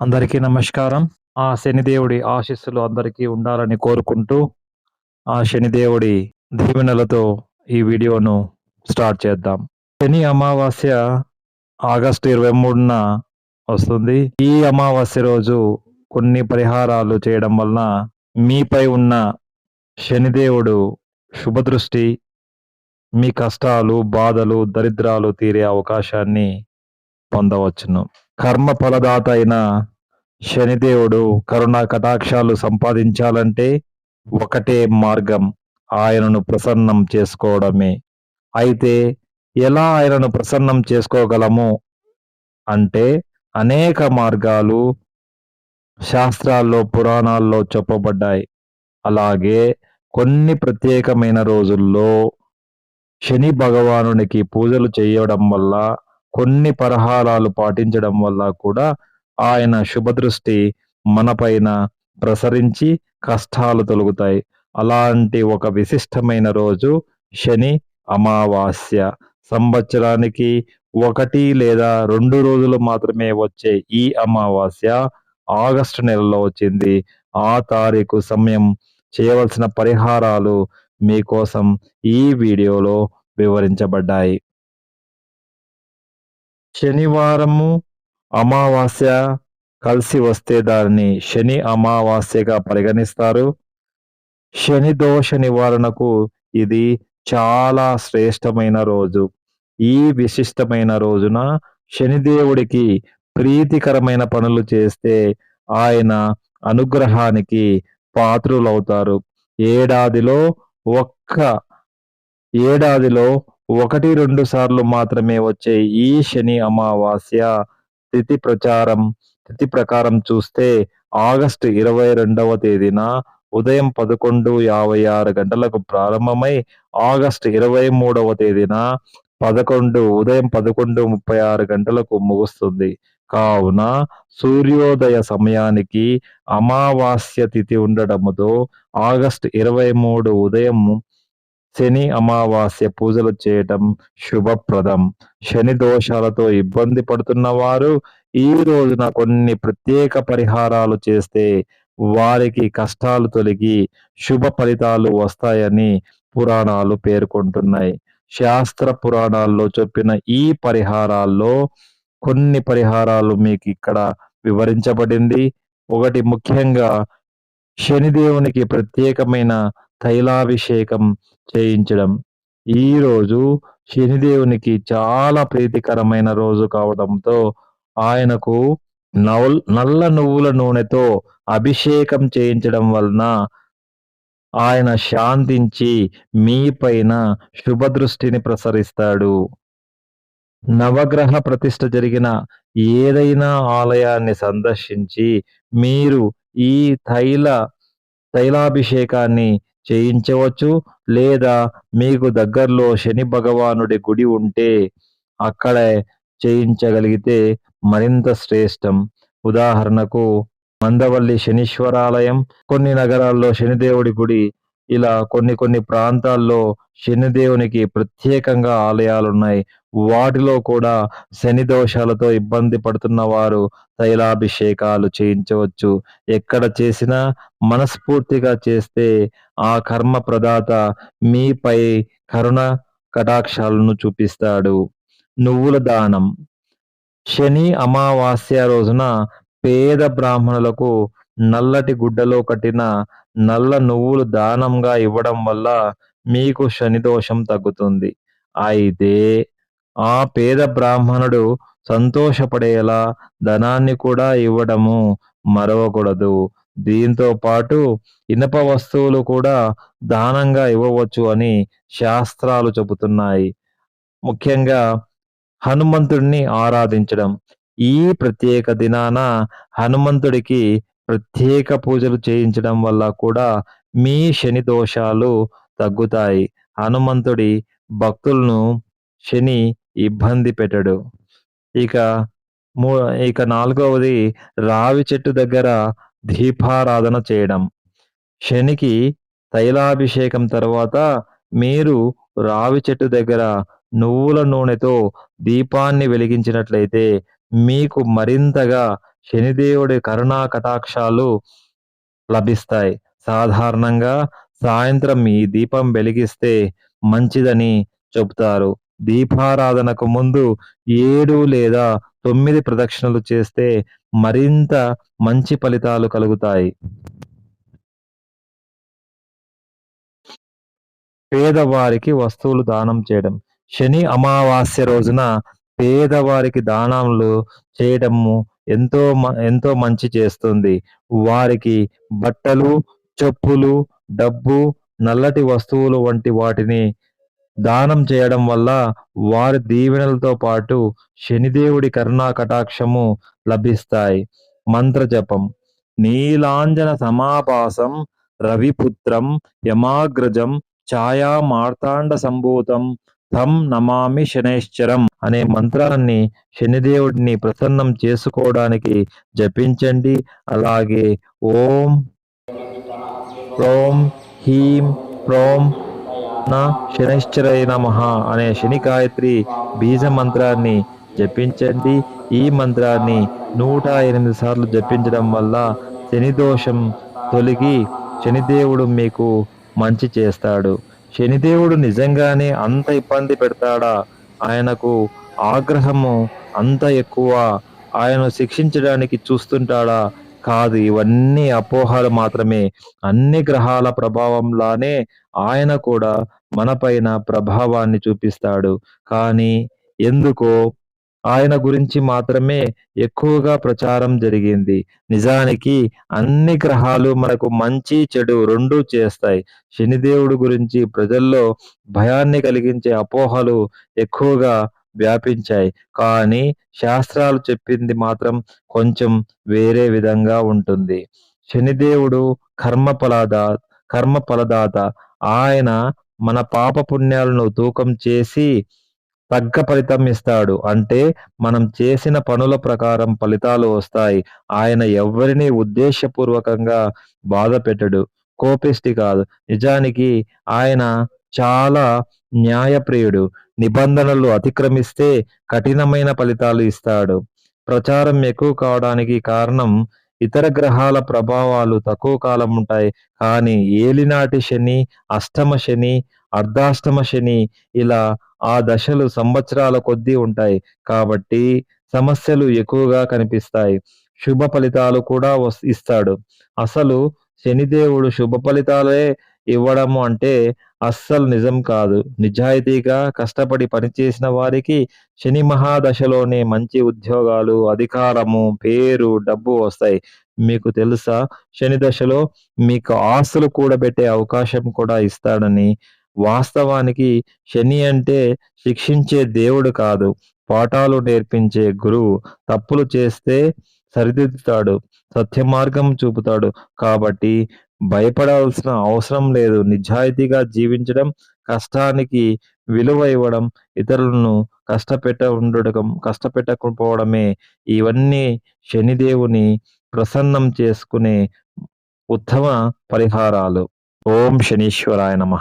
అందరికీ నమస్కారం. ఆ శనిదేవుడి ఆశీస్సులు అందరికీ ఉండాలని కోరుకుంటూ ఆ శనిదేవుడి దీవెనలతో ఈ వీడియోను స్టార్ట్ చేద్దాం. శని అమావాస్య ఆగస్టు ఇరవై మూడున వస్తుంది. ఈ అమావాస్య రోజు కొన్ని పరిహారాలు చేయడం వలన మీపై ఉన్న శనిదేవుడు శుభదృష్టి మీ కష్టాలు బాధలు దరిద్రాలు తీరే అవకాశాన్ని పొందవచ్చును. కర్మ ఫలదాత అయిన శనిదేవుడు కరుణా కటాక్షాలు సంపాదించాలంటే ఒకటే మార్గం ఆయనను ప్రసన్నం చేసుకోవడమే. అయితే ఎలా ఆయనను ప్రసన్నం చేసుకోగలము? అంటే అనేక మార్గాలు శాస్త్రాల్లో పురాణాల్లో చెప్పబడ్డాయి. అలాగే కొన్ని ప్రత్యేకమైన రోజుల్లో శని భగవానునికి పూజలు చేయడం వల్ల కొన్ని పరిహారాలు పాటించడం వల్ల కూడా ఆయన శుభదృష్టి మనపైన ప్రసరించి కష్టాలు తొలుగుతాయి. అలాంటి ఒక విశిష్టమైన రోజు శని అమావాస్య. సంవత్సరానికి ఒకటి లేదా రెండు రోజులు మాత్రమే వచ్చే ఈ అమావాస్య ఆగస్టు నెలలో వచ్చింది. ఆ తారీఖు సమయం చేయవలసిన పరిహారాలు మీకోసం ఈ వీడియోలో వివరించబడ్డాయి. శనివారము అమావాస్య కలిసి వస్తే దానిని శని అమావాస్యగా పరిగణిస్తారు. శని దోష నివారణకు ఇది చాలా శ్రేష్టమైన రోజు. ఈ విశిష్టమైన రోజున శనిదేవుడికి ప్రీతికరమైన పనులు చేస్తే ఆయన అనుగ్రహానికి పాత్రులవుతారు. ఏడాదిలో ఒక్క ఏడాదిలో ఒకటి రెండు సార్లు మాత్రమే వచ్చే ఈ శని అమావాస్య తిథి ప్రచారం తిథి ప్రకారం చూస్తే ఆగస్టు ఇరవై రెండవ తేదీన ఉదయం పదకొండు యాభై ఆరు గంటలకు ప్రారంభమై ఆగస్టు ఇరవై మూడవ తేదీన పదకొండు ఉదయం పదకొండు ముప్పై ఆరు గంటలకు ముగుస్తుంది. కావున సూర్యోదయ సమయానికి అమావాస్య తిథి ఉండటముతో ఆగస్టు ఇరవై మూడు ఉదయం శని అమావాస్య పూజలు చేయటం శుభప్రదం. శని దోషాలతో ఇబ్బంది పడుతున్న వారు ఈ రోజున కొన్ని ప్రత్యేక పరిహారాలు చేస్తే వారికి కష్టాలు తొలగి శుభ ఫలితాలు వస్తాయని పురాణాలు పేర్కొంటున్నాయి. శాస్త్ర పురాణాల్లో చెప్పిన ఈ పరిహారాల్లో కొన్ని పరిహారాలు మీకు ఇక్కడ వివరించబడింది. ఒకటి ముఖ్యంగా శనిదేవునికి ప్రత్యేకమైన తైలాభిషేకం చేయించడం. ఈ రోజు శనిదేవునికి చాలా ప్రీతికరమైన రోజు కావడంతో ఆయనకు నవల్ నల్ల నువ్వుల నూనెతో అభిషేకం చేయించడం వలన ఆయన శాంతించి మీపైన శుభదృష్టిని ప్రసరిస్తాడు. నవగ్రహ ప్రతిష్ట జరిగిన ఏదైనా ఆలయాన్ని సందర్శించి మీరు ఈ తైల తైలాభిషేకాన్ని చేయించవచ్చు. లేదా మీకు దగ్గరలో శని భగవానుడి గుడి ఉంటే అక్కడే చేయించగలిగితే మరింత శ్రేష్టం. ఉదాహరణకు మందవల్లి శనీశ్వరాలయం కొన్ని నగరాల్లో శనిదేవుడి గుడి ఇలా కొన్ని కొన్ని ప్రాంతాల్లో శనిదేవునికి ప్రత్యేకంగా ఆలయాలున్నాయి. వాటిలో కూడా శని దోషాలతో ఇబ్బంది పడుతున్న వారు తైలాభిషేకాలు చేయించవచ్చు. ఎక్కడ చేసినా మనస్ఫూర్తిగా చేస్తే ఆ కర్మ ప్రదాత మీపై కరుణ కటాక్షాలను చూపిస్తాడు. నువ్వుల దానం. శని అమావాస్య రోజున పేద బ్రాహ్మణులకు నల్లటి గుడ్డలో కట్టిన నల్ల నువ్వులు దానంగా ఇవ్వడం వల్ల మీకు శని దోషం తగ్గుతుంది. అయితే ఆ పేద బ్రాహ్మణుడు సంతోషపడేలా ధనాన్ని కూడా ఇవ్వడము మరవకూడదు. దీంతో పాటు ఇనప వస్తువులు కూడా దానంగా ఇవ్వవచ్చు అని శాస్త్రాలు చెబుతున్నాయి. ముఖ్యంగా హనుమంతుడిని ఆరాధించడం. ఈ ప్రత్యేక దినాన హనుమంతుడికి ప్రత్యేక పూజలు చేయించడం వల్ల కూడా మీ శని దోషాలు తగ్గుతాయి. హనుమంతుడి భక్తులను శని ఇబ్బంది పెట్టడు. ఇక మూ ఇక నాలుగవది రావి చెట్టు దగ్గర దీపారాధన చేయడం. శనికి తైలాభిషేకం తర్వాత మీరు రావి చెట్టు దగ్గర నువ్వుల నూనెతో దీపాన్ని వెలిగించినట్లయితే మీకు మరింతగా శనిదేవుడి కరుణా కటాక్షాలు లభిస్తాయి. సాధారణంగా సాయంత్రం ఈ దీపం వెలిగిస్తే మంచిదని చెబుతారు. దీపారాధనకు ముందు ఏడు లేదా తొమ్మిది ప్రదక్షిణలు చేస్తే మరింత మంచి ఫలితాలు కలుగుతాయి. పేదవారికి వస్తువులు దానం చేయడం. శని అమావాస్య రోజున పేదవారికి దానాలు చేయడము ఎంతో ఎంతో మంచి చేస్తుంది. వారికి బట్టలు చెప్పులు డబ్బు నల్లటి వస్తువులు వంటి వాటిని దానం చేయడం వల్ల వారి దీవెనలతో పాటు శనిదేవుడి కరుణా కటాక్షము లభిస్తాయి. మంత్ర జపం. నీలాంజన సమాపాసం రవిపుత్రం యమాగ్రజం ఛాయా మార్తాండ సంభూతం తం నమామి శనేశ్వరం అనే మంత్రాన్ని శనిదేవుడిని ప్రసన్నం చేసుకోవడానికి జపించండి. అలాగే ఓం ప్రోం హీం ప్రోం నా శనిశ్చరయ నమ అనే శని గాయత్రి బీజ మంత్రాన్ని జపించండి. ఈ మంత్రాన్ని నూట ఎనిమిది సార్లు జపించడం వల్ల శని దోషం తొలగి శనిదేవుడు మీకు మంచి చేస్తాడు. శనిదేవుడు నిజంగానే అంత ఇబ్బంది పెడతాడా? ఆయనకు ఆగ్రహము అంత ఎక్కువ. ఆయన శిక్షించడానికి చూస్తుంటాడా? కాదు ఇవన్నీ అపోహలు మాత్రమే. అన్ని గ్రహాల ప్రభావంలానే ఆయన కూడా మనపైన ప్రభావాన్ని చూపిస్తాడు. కానీ ఎందుకో ఆయన గురించి మాత్రమే ఎక్కువగా ప్రచారం జరిగింది. నిజానికి అన్ని గ్రహాలు మనకు మంచి చెడు రెండూ చేస్తాయి. శనిదేవుడు గురించి ప్రజల్లో భయాన్ని కలిగించే అపోహలు ఎక్కువగా వ్యాపించాయి. కానీ శాస్త్రాలు చెప్పింది మాత్రం కొంచెం వేరే విధంగా ఉంటుంది. శనిదేవుడు కర్మ ఫలదా కర్మ ఫలదాత ఆయన మన పాప పుణ్యాలను తూకం చేసి తగ్గ ఫలితం ఇస్తాడు. అంటే మనం చేసిన పనుల ప్రకారం ఫలితాలు వస్తాయి. ఆయన ఎవరిని ఉద్దేశపూర్వకంగా బాధ పెట్టడు. కోపిష్టి కాదు. నిజానికి ఆయన చాలా న్యాయప్రియుడు. నిబంధనలు అతిక్రమిస్తే కఠినమైన ఫలితాలు ఇస్తాడు. ప్రచారం ఎక్కువ కావడానికి కారణం ఇతర గ్రహాల ప్రభావాలు తక్కువ కాలం ఉంటాయి. కానీ ఏలినాటి శని అష్టమ శని అర్ధాష్టమ శని ఇలా ఆ దశలు సంవత్సరాల కొద్దీ ఉంటాయి. కాబట్టి సమస్యలు ఎక్కువగా కనిపిస్తాయి. శుభ ఫలితాలు కూడా ఇస్తాడు. అసలు శనిదేవుడు శుభ ఫలితాలే ఇవ్వడము అంటే అస్సలు నిజం కాదు. నిజాయితీగా కష్టపడి పనిచేసిన వారికి శని మహాదశలోనే మంచి ఉద్యోగాలు అధికారము పేరు డబ్బు వస్తాయి. మీకు తెలుసా? శని దశలో మీకు ఆస్తులు కూడబెట్టే అవకాశం కూడా ఇస్తాడని. వాస్తవానికి శని అంటే శిక్షించే దేవుడు కాదు. పాఠాలు నేర్పించే గురువు. తప్పులు చేస్తే సరిదిద్దుతాడు. సత్య మార్గం చూపుతాడు. కాబట్టి భయపడాల్సిన అవసరం లేదు. నిజాయితీగా జీవించడం కష్టానికి విలువ ఇవ్వడం ఇతరులను కష్టపెట్ట ఉండడం కష్టపెట్టకపోవడమే. ఇవన్నీ శనిదేవుని ప్రసన్నం చేసుకునే ఉత్తమ పరిహారాలు. ఓం శనీశ్వరాయ నమ.